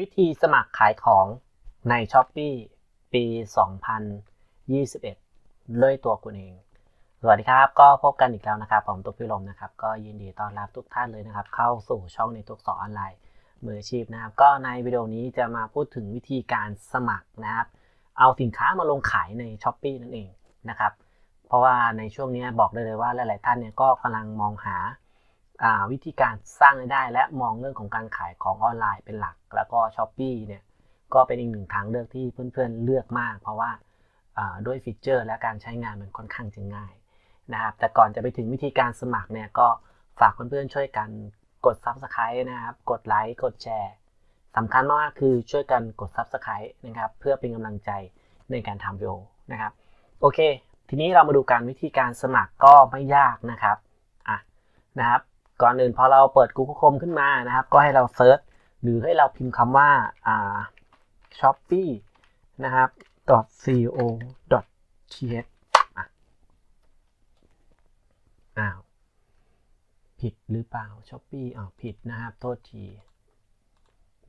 วิธีสมัครขายของใน s h อ p e e ปี 2021 ด้วยตัวคุณเอง สวัสดีครับ ก็พบกันอีกแล้วนะครับ ผมตุ๊กพิรมนะครับ ก็ยินดีต้อนรับทุกท่านเลยนะครับ เข้าสู่ช่องในทุกสอนออนไลน์มืออาชีพนะครับ ก็ในวิดีโอนี้จะมาพูดถึงวิธีการสมัครนะครับ เอาสินค้ามาลงขายใน s h อ p e e นั่นเองนะครับ เพราะว่าในช่วงนี้บอกได้เลยว่าหลาย ๆ ท่านเนี่ยก็กำลังมองหา วิธีการสร้างรายได้ และมองเรื่องของการขายของออนไลน์เป็นหลัก แล้วก็ s h อ p e e เนี่ยก็เป็นอีกหนึ่งทางเลือกที่เพื่อนๆเลือกมาก เพราะว่าด้วยฟีเจอร์และการใช้งานมันค่อนข้างจะง่ายนะครับแต่ก่อนจะไปถึงวิธีการสมัครเนี่ยก็ฝากเพื่อนๆช่วยกันกด Subscribe นะครับ กดไลค์กดแชร์สำคัญมากคือช่วยกันกด Subscribe นะครับเพื่อเป็นกำลังใจในการทำวิดีโอนะครับโอเค ทีนี้เรามาดูการวิธีการสมัครก็ไม่ยากนะครับอะนะครับ ก่อนอื่นพอเราเปิด Google Chrome ขึ้นมานะครับ ก็ให้เราเซิร์ชหรือให้เราพิมพ์คำว่าอ่า shopee นะครับ .co .th อ้าวผิดหรือเปล่า shopee อ้าวผิดนะครับ โทษที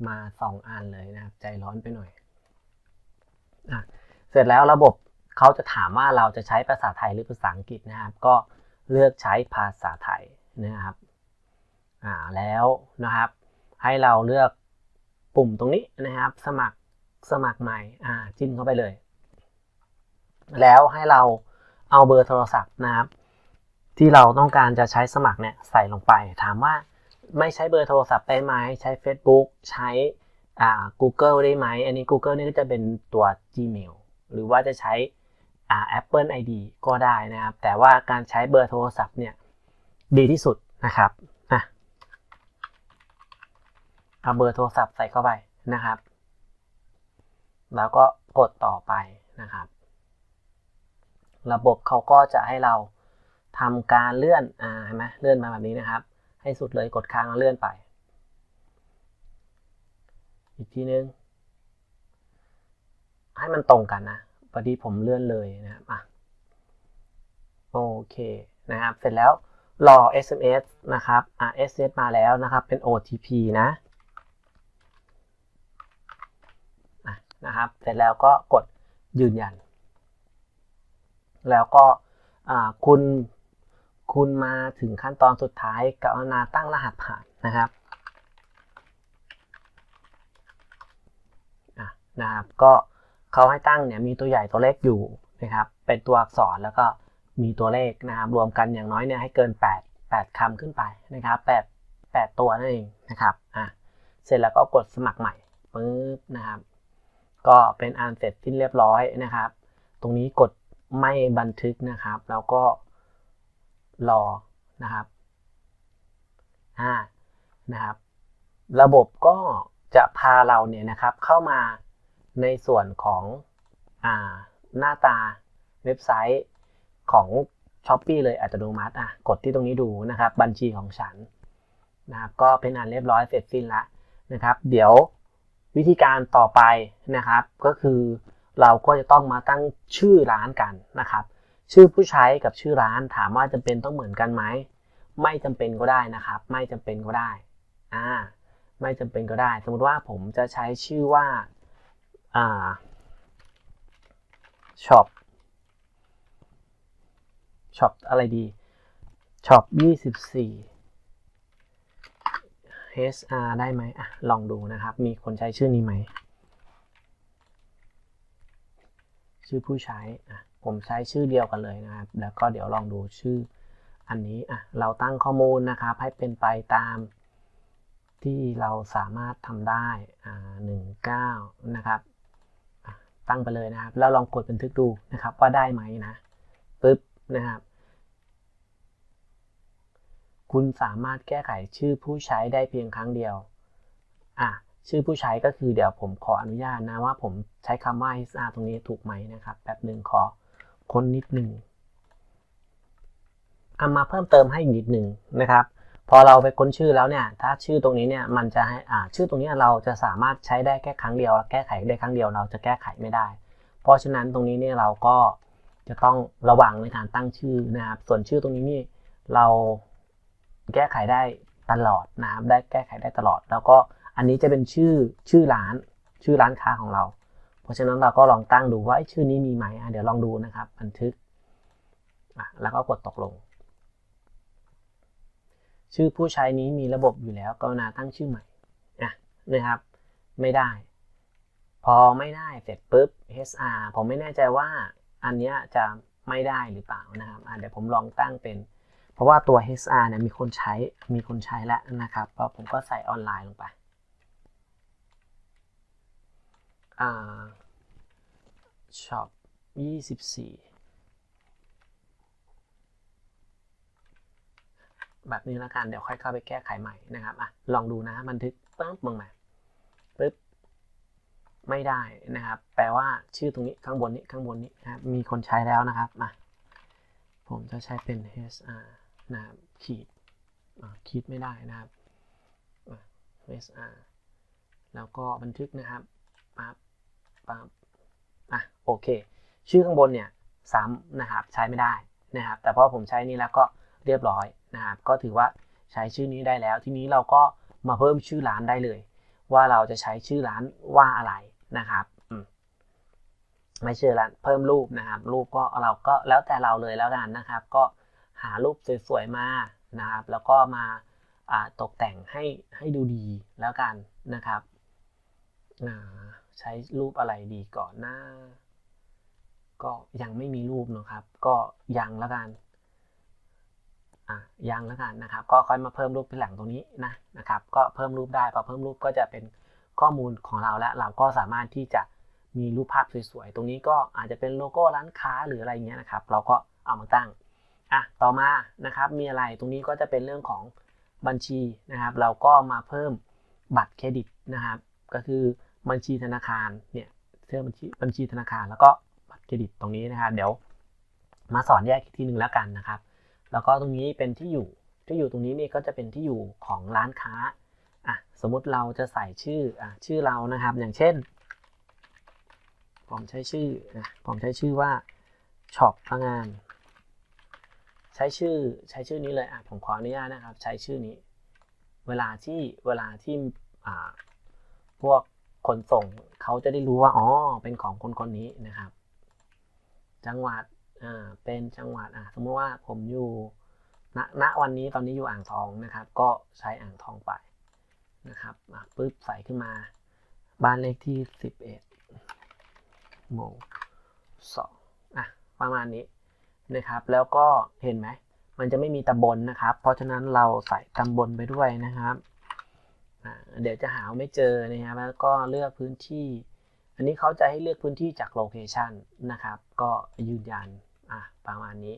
มาสองอันเลยนะครับ ใจร้อนไปหน่อยอะเสร็จแล้วระบบเขาจะถามว่าเราจะใช้ภาษาไทยหรือภาษาอังกฤษนะครับ ก็เลือกใช้ภาษาไทยนะครับ อ่าแล้วนะครับ ให้เราเลือกปุ่มตรงนี้นะครับ สมัครสมัครใหม่อ่าจิ้มเข้าไปเลย แล้วให้เราเอาเบอร์โทรศัพท์นะครับ ที่เราต้องการจะใช้สมัครเนี่ยใส่ลงไป ถามว่าไม่ใช้เบอร์โทรศัพท์ได้ไหมใช้ Facebook ใช้อ่า Google ได้ไหม อันนี้ Google นี่ก็จะเป็นตัว Gmail หรือว่าจะใช้อ่า Apple ID ก็ได้นะครับ แต่ว่าการใช้เบอร์โทรศัพท์เนี่ยดีที่สุดนะครับ เอาเบอร์โทรศัพท์ใส่เข้าไปนะครับ แล้วก็กดต่อไปนะครับ ระบบเขาก็จะให้เราทำการเลื่อนอ่าเห็นไหมเลื่อนมาแบบนี้นะครับ ให้สุดเลยกดค้างแล้วเลื่อนไป อีกทีนึง ให้มันตรงกันนะพอดีผมเลื่อนเลยนะครับอะโอเคนะครับ เสร็จแล้วรอ SMS นะครับอะ SMS มาแล้วนะครับ เป็น OTP นะ นะครับ เสร็จแล้วก็กดยืนยัน แล้วก็คุณคุณมาถึงขั้นตอนสุดท้ายกรุณาตั้งรหัสผ่านนะครับนะครับก็เขาให้ตั้งเนี่ยมีตัวใหญ่ตัวเล็กอยู่นะครับ เป็นตัวอักษรแล้วก็มีตัวเลขนะครับ รวมกันอย่างน้อยเนี่ยให้เกิน 8 8คำขึ้นไปนะครับ 8 8 ตัวนั่นเองนะครับอะเสร็จแล้วก็กดสมัครใหม่ปึ๊บ ก็เป็นอันเสร็จสิ้นเรียบร้อยนะครับ ตรงนี้กดไม่บันทึกนะครับ แล้วก็รอนะครับอ่านะครับ ระบบก็จะพาเราเนี่ยนะครับเข้ามาในส่วนของอ่าหน้าตาเว็บไซต์ของ s h อ p e e เลยอัตโนมัติอะกดที่ตรงนี้ดูนะครับ บัญชีของฉันนะครับก็เป็นอันเรียบร้อยเสร็จสิ้นล้วนะครับ เดี๋ยว วิธีการต่อไปนะครับก็คือเราก็จะต้องมาตั้งชื่อร้านกันนะครับ ชื่อผู้ใช้กับชื่อร้านถามว่าจำเป็นต้องเหมือนกันไหมไม่จำเป็นก็ได้นะครับ ไม่จำเป็นก็ได้อ่าไม่จำเป็นก็ได้ สมมติว่าผมจะใช้ชื่อว่าอ่าช็อปช็อปอะไรดีช็อป24 HR ได้ไหมอะลองดูนะครับ มีคนใช้ชื่อนี้ไหม ชื่อผู้ใช้อะผมใช้ชื่อเดียวกันเลยนะครับ แล้วก็เดี๋ยวลองดูชื่ออันนี้อะเราตั้งข้อมูลนะครับ ให้เป็นไปตามที่เราสามารถทำได้อ่าหนึ่งเก้านะครับตั้งไปเลยนะครับ แล้วลองกดบันทึกดูนะครับว่าได้ไหมนะปึ๊บนะครับ คุณสามารถแก้ไขชื่อผู้ใช้ได้เพียงครั้งเดียว อะ ชื่อผู้ใช้ก็คือเดี๋ยวผมขออนุญาตนะว่าผมใช้คำว่า HR ตรงนี้ถูกไหมนะครับ แป๊บหนึ่งขอค้นนิดหนึ่งเอามาเพิ่มเติมให้อีกนิดหนึ่งนะครับ พอเราไปค้นชื่อแล้วเนี่ย ถ้าชื่อตรงนี้เนี่ยมันจะให้อ่าชื่อตรงนี้เราจะสามารถใช้ได้แค่ครั้งเดียว แก้ไขได้ครั้งเดียวเราจะแก้ไขไม่ได้ เพราะฉะนั้นตรงนี้เนี่ยเราก็จะต้องระวังในการตั้งชื่อนะครับ ส่วนชื่อตรงนี้นี่เรา แก้ไขได้ตลอดนะครับ ได้แก้ไขได้ตลอด แล้วก็อันนี้จะเป็นชื่อชื่อร้านชื่อร้านค้าของเรา เพราะฉะนั้นเราก็ลองตั้งดูว่าชื่อนี้มีไหมอะเดี๋ยวลองดูนะครับ บันทึกอะแล้วก็กดตกลง ชื่อผู้ใช้นี้มีระบบอยู่แล้วกรุณาตั้งชื่อใหม่อะนะครับ ไม่ได้ พอไม่ได้เสร็จปุ๊บ HR ผมไม่แน่ใจว่าอันนี้จะไม่ได้หรือเปล่านะครับเดี๋ยวผมลองตั้งเป็น เพราะว่าตัว HR เนี่ยมีคนใช้มีคนใช้แล้วนะครับพราะผมก็ใส่ออนไลน์ลงไปช็อป24แบบนี้แล้วกัน เดี๋ยวค่อยเข้าไปแก้ไขใหม่นะครับอะลองดูนะบันทึกปึ๊บมึงมาปึ๊บไม่ได้นะครับ แปลว่าชื่อตรงนี้ข้างบนนี้ข้างบนนี้นะครับมีคนใช้แล้วนะครับมาผมจะใช้เป็น HR นะครับขีดขีดไม่ได้นะครับ HR แล้วก็บันทึกนะครับปั๊บปั๊บอะโอเค ชื่อข้างบนเนี่ยซ้ำนะครับใช้ไม่ได้นะครับ แต่พอผมใช้นี้แล้วก็เรียบร้อยนะครับ ก็ถือว่าใช้ชื่อนี้ได้แล้ว ทีนี้เราก็มาเพิ่มชื่อร้านได้เลย ว่าเราจะใช้ชื่อร้านว่าอะไรนะครับไม่ชื่อร้านเพิ่มรูปนะครับ รูปก็เราก็แล้วแต่เราเลยแล้วกันนะครับ ก็ หารูปสวยๆมานะครับ แล้วก็มาตกแต่งให้ให้ดูดีแล้วกันนะครับใช้รูปอะไรดีก่อนหน้า ก็ยังไม่มีรูปนะครับ ก็ยังแล้วกันอะยังแล้วกันนะครับ ก็ค่อยมาเพิ่มรูปที่หลังตรงนี้นะนะครับ ก็เพิ่มรูปได้พอเพิ่มรูปก็จะเป็นข้อมูลของเราแล้วเราก็สามารถที่จะมีรูปภาพสวยๆ ตรงนี้ก็อาจจะเป็นโลโก้ร้านค้าหรืออะไรเงี้ยนะครับ เราก็เอามาตั้ง อะต่อมานะครับมีอะไรตรงนี้ก็จะเป็นเรื่องของบัญชีนะครับ เราก็มาเพิ่มบัตรเครดิตนะครับ ก็คือบัญชีธนาคารเนี่ยเสื้อบัญชีบัญชีธนาคาร แล้วก็บัตรเครดิตตรงนี้นะครับ เดี๋ยวมาสอนแยกอีกทีหนึ่งแล้วกันนะครับ แล้วก็ตรงนี้เป็นที่อยู่ที่อยู่ตรงนี้นี่ก็จะเป็นที่อยู่ของร้านค้าอะสมมุติเราจะใส่ชื่ออะชื่อเรานะครับ อย่างเช่น ผมใช้ชื่อนะผมใช้ชื่อว่าช็อปพงาน ใช้ชื่อใช้ชื่อนี้เลยอะผมขออนุญาตนะครับ ใช้ชื่อนี้ เวลาที่เวลาที่อ่าพวกขนส่งเขาจะได้รู้ว่าอ๋อเป็นของคนคนนี้นะครับ จังหวัดอ่าเป็นจังหวัดอ่าสมมติว่าผมอยู่ณณวันนี้ตอนนี้อยู่อ่างทองนะครับ ก็ใช้อ่างทองไปนะครับปึ๊บใส่ขึ้นมา บ้านเลขที่ 11หมู่2อะประมาณนี้ นะครับ แล้วก็เห็นไหม มันจะไม่มีตำบลนะครับ เพราะฉะนั้นเราใส่ตำบลไปด้วยนะครับเดี๋ยวจะหาไม่เจอนะครับแล้วก็เลือกพื้นที่ อันนี้เขาจะให้เลือกพื้นที่จากโลเคชันนะครับ ก็ยืนยันอะประมาณนี้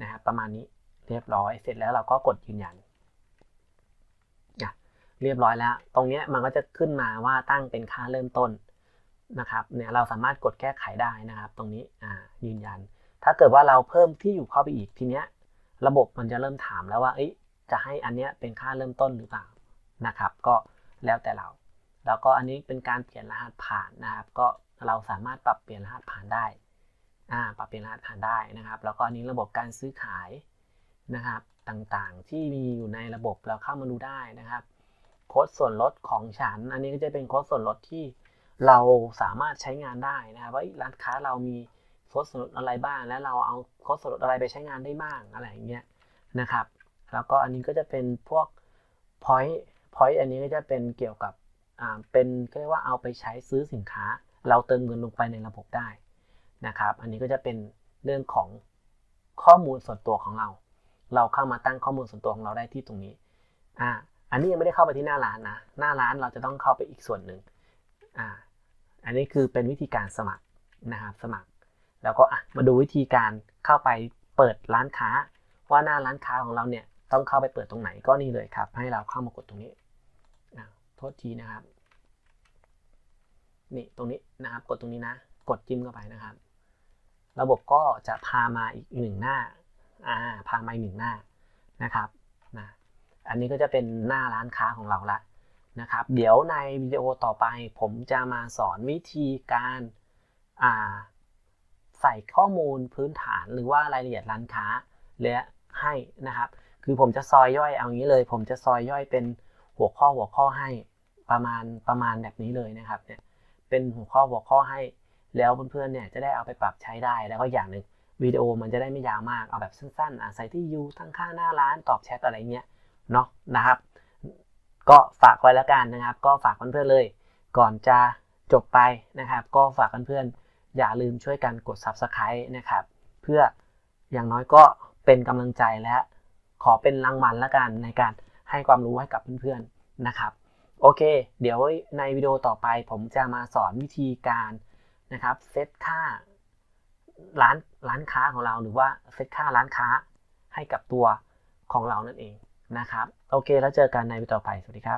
นะครับประมาณนี้เรียบร้อยเสร็จแล้วเราก็กดยืนยันอะเรียบร้อยแล้ว ตรงนี้มันก็จะขึ้นมาว่าตั้งเป็นค่าเริ่มต้นนะครับ เนี่ยเราสามารถกดแก้ไขได้นะครับ ตรงนี้อ่ายืนยัน ถ้าเกิดว่าเราเพิ่มที่อยู่เข้าไปอีกทีเนี้ยระบบมันจะเริ่มถามแล้วว่าเอ้ยจะให้อันเนี้ยเป็นค่าเริ่มต้นหรือเปล่านะครับ ก็แล้วแต่เรา แล้วก็อันนี้เป็นการเปลี่ยนรหัสผ่านนะครับ ก็เราสามารถปรับเปลี่ยนรหัสผ่านได้อ่าปรับเปลี่ยนรหัสผ่านได้นะครับ แล้วก็อันนี้ระบบการซื้อขายนะครับต่างๆ ที่มีอยู่ในระบบเราเข้ามาดูได้นะครับโค้ดส่วนลดของฉัน อันนี้ก็จะเป็นโค้ดส่วนลดที่เราสามารถใช้งานได้นะครับว่าร้านค้าเรามี โค้ดส่วนลดอะไรบ้าง และเราเอาโค้ดส่วนลดอะไรไปใช้งานได้บ้างอะไรอย่างเงี้ยนะครับ แล้วก็อันนี้ก็จะเป็นพวก point point อันนี้ก็จะเป็นเกี่ยวกับอ่าเป็นเรียกว่าเอาไปใช้ซื้อสินค้า เราเติมเงินลงไปในระบบได้นะครับ อันนี้ก็จะเป็นเรื่องของข้อมูลส่วนตัวของเรา เราเข้ามาตั้งข้อมูลส่วนตัวของเราได้ที่ตรงนี้อ่าอันนี้ยังไม่ได้เข้าไปที่หน้าร้านนะ หน้าร้านเราจะต้องเข้าไปอีกส่วนหนึ่งอ่าอันนี้คือเป็นวิธีการสมัครนะครับสมัคร แล้วก็มาดูวิธีการเข้าไปเปิดร้านค้า ว่าหน้าร้านค้าของเราเนี่ยต้องเข้าไปเปิดตรงไหนก็นี่เลยครับ ให้เราเข้ามากดตรงนี้โทษทีนะครับนี่ตรงนี้นะครับ กดตรงนี้นะ กดจิ้มเข้าไปนะครับ ระบบก็จะพามาอีกหนึ่งหน้าอ่าพามาอีกหนึ่งหน้านะครับนะอันนี้ก็จะเป็นหน้าร้านค้าของเราละนะครับ เดี๋ยวในวิดีโอต่อไปผมจะมาสอนวิธีการอ่า ใส่ข้อมูลพื้นฐานหรือว่ารายละเอียดร้านค้าและให้นะครับ คือผมจะซอยย่อยเอางี้เลย ผมจะซอยย่อยเป็นหัวข้อหัวข้อให้ประมาณประมาณแบบนี้เลยนะครับเนี่ยเป็นหัวข้อหัวข้อให้ แล้วเพื่อนๆเนี่ยจะได้เอาไปปรับใช้ได้แล้วก็อย่างหนึ่งวิดีโอมันจะได้ไม่ยาวมากเอาแบบสั้นๆอะใส่ที่ยูทั้งค่าหน้าร้านตอบแชทอะไรเงี้ยเนาะนะครับ ก็ฝากไว้แล้วกันนะครับ ก็ฝากเพื่อนๆเลย ก่อนจะจบไปนะครับ ก็ฝากเพื่อนๆ อย่าลืมช่วยกันกด subscribe นะครับ เพื่ออย่างน้อยก็เป็นกำลังใจและขอเป็นรางวัลละกันในการให้ความรู้ให้กับเพื่อนๆนะครับ โอเค เดี๋ยวในวิดีโอต่อไปผมจะมาสอนวิธีการนะครับเซตค่าร้านร้านค้าของเราหรือว่าเซตค่าร้านค้าให้กับตัวของเรานั่นเองนะครับ โอเคแล้วเจอกันในวิดีโอต่อไป สวัสดีครับ